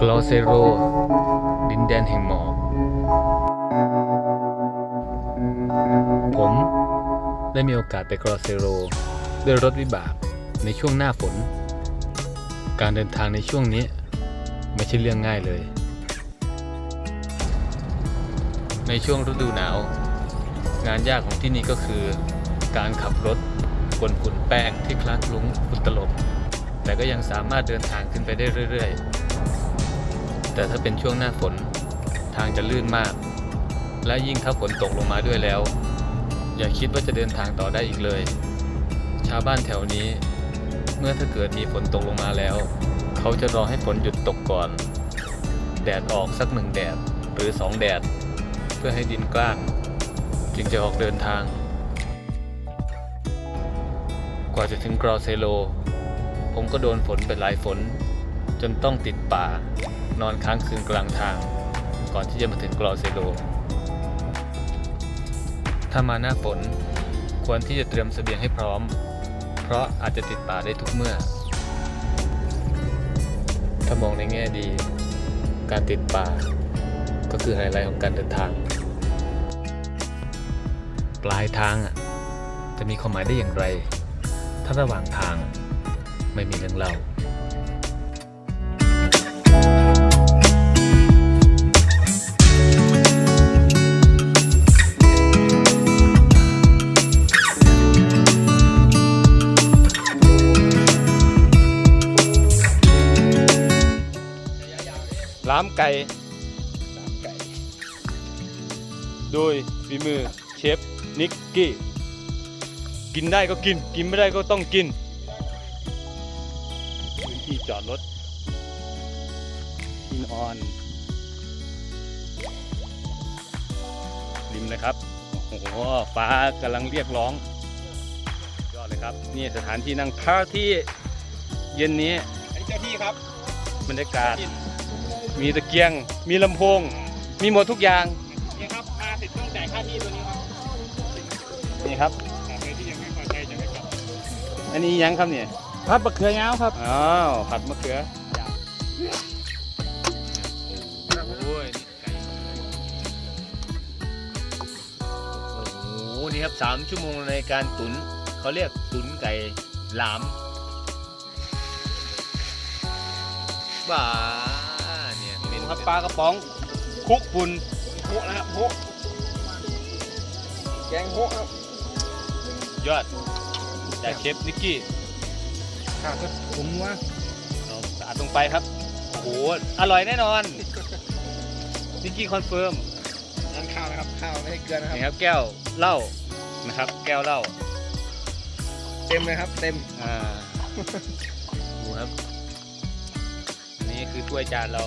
กลอเซโร ดินแดนแห่งหมอก ผมได้มีโอกาสไปกรอเซโร ด้วยรถวิบากในช่วงหน้าฝน การเดินทางในช่วงนี้ ไม่ใช่เรื่องง่ายเลย ในช่วงฤดูหนาว งานยากของที่นี่ก็คือการขับรถบนฝุ่นแป้งที่คล้าคลุ้งฝุ่นตลบ แต่ก็ยังสามารถเดินทางขึ้นไปได้เรื่อย ๆ แต่ถ้าเป็นช่วงหน้าฝนทางจะลื่นมาก และยิ่งถ้าฝนตกลงมาด้วยแล้ว อย่าคิดว่าจะเดินทางต่อได้อีกเลย ชาวบ้านแถวนี้ เมื่อถ้าเกิดมีฝนตกลงมาแล้ว เขาจะรอให้ฝนหยุดตกก่อน แดดออกสักหนึ่งแดดหรือสองแดด เพื่อให้ดินกล้านจึงจะออกเดินทาง กว่าจะถึงกรอเซโล ผมก็โดนฝนเป็นหลายฝน จนต้องติดป่านอนค้างคืนกลางทาง ก่อนที่จะมาถึงกรอเซโลถ้ามาหน้าฝนควรที่จะเตรียมเสบียงให้พร้อม เพราะอาจจะติดป่าได้ทุกเมื่อ ถ้ามองในแง่ดี การติดป่า ก็คือไฮไลท์ของการเดินทาง ปลายทางอะจะมีความหมายได้อย่างไร ถ้าระหว่างทางไม่มีเรื่องเล่า ล้ามไก่ โดยฝีมือเชฟนิกกี้ กินได้ก็กิน กินไม่ได้ก็ต้องกินพื้นที่จอดรถอินออนริมเลยครับ โอ้โห ฟ้ากำลังเรียกร้องยอดเลยครับ นี่สถานที่นั่งพาร์ที่เย็นนี้อันนี้เจ้าที่ครับบรรยากาศ มีตะเกียง มีลำโพง มีหมดทุกอย่าง นี่ครับมาติดต้องจ่ายค่าที่ตัวนี้ครับนี่ครับใครที่ยังไม่พอใจจะไม่กลับอันนี้ยังครับเนี่ยพัดบะเขือยาวครับ อ้าวผัดมะเขือ โอ้ยโอ้โห นี่ครับสามชั่วโมงในการตุน เขาเรียกตุนไก่หลามบ้าเนี่ยเมนู ครับปลากระป๋องคลุกปุ่นโฮะนะครับโฮะแกงโฮะครับยอดจากเชฟนิกกี้ขาดก็ผมว่าเอาสะอาดลงไปครับโอ้โหอร่อยแน่นอนนิกกี้คอนเฟิร์มร้านข้าวนะครับข้าวไม่ให้เกลือนะครับนี่ครับแก้วเหล้านะครับ แก้วเหล้าเต็มเลยครับ เต็มอ่าดูครับนี่คือถ้วยจานเรา